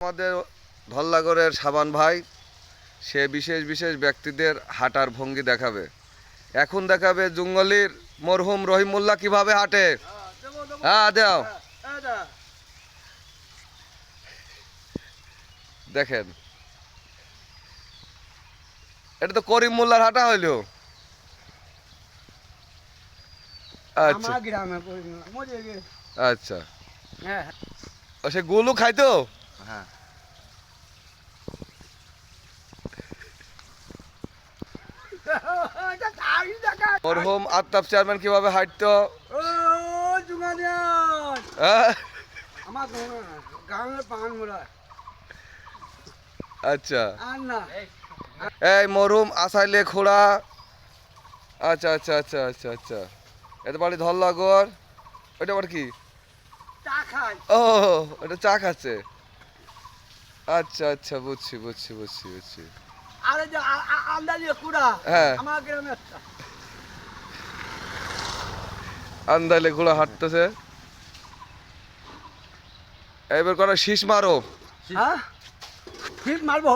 আমাদের ধল্লাগড়ের সাবান ভাই সে বিশেষ বিশেষ ব্যক্তিদের হাঁটার ভঙ্গি দেখাবে। এখন দেখাবে জঙ্গলির মরহুম রহিমুল্লাহ কীভাবে হাঁটে? হ্যাঁ দেও। দেখেন। এটা তো করিম মোল্লার হাঁটা হইল। আচ্ছা। আচ্ছা। হ্যাঁ। সে গুলু খাইতো? হ্যাঁ। মরহুম আত্তাব চেয়ারম্যান কীভাবে হাঁটতো? হ্যাঁ? আচ্ছা। এই মরহুম আসাইলে খোড়া। আচ্ছা আচ্ছা আচ্ছা আচ্ছা আচ্ছা। এটা বাড়ি ধল্লাগড় ওইটা আবার কি? চা খাই ও এটা চা খাচ্ছে। আচ্ছা আচ্ছা বুঝছি বুঝছি বুঝছি বুঝছি। আরে যে আন্দাজি কুড়া। হ্যাঁ। আমার গ্রামে একটা। আন্দাইলে ঘোড়া হাঁটতেছে। এবার কটা শীষ মারো। হ্যাঁ? শীষ মারবো।